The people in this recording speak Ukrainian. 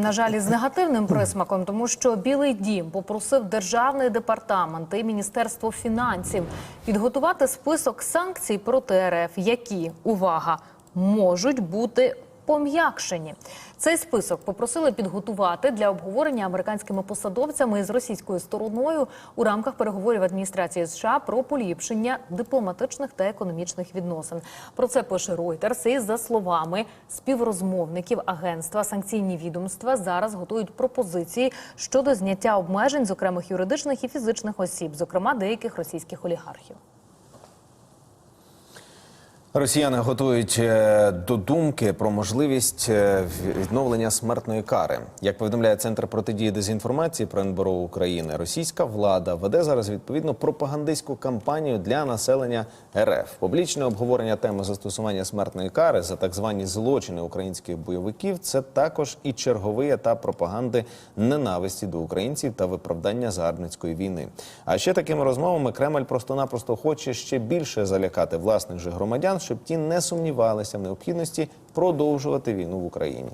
на жаль, із негативним присмаком, тому що Білий Дім попросив державний департамент і Міністерство фінансів підготувати список санкцій проти РФ, які увага можуть бути пом'якшені. Цей список попросили підготувати для обговорення американськими посадовцями з російською стороною у рамках переговорів адміністрації США про поліпшення дипломатичних та економічних відносин. Про це пише Reuters. І за словами співрозмовників агентства, санкційні відомства зараз готують пропозиції щодо зняття обмежень з окремих юридичних і фізичних осіб, зокрема деяких російських олігархів. Росіяни готують е, до думки про можливість е, відновлення смертної кари. Як повідомляє центр протидії дезінформації про НБРО України, російська влада веде зараз відповідно пропагандистську кампанію для населення РФ. Публічне обговорення теми застосування смертної кари за так звані злочини українських бойовиків. Це також і черговий етап пропаганди ненависті до українців та виправдання загарбницької війни. А ще такими розмовами Кремль просто-напросто хоче ще більше залякати власних же громадян, щоб ті не сумнівалися в необхідності продовжувати війну в Україні.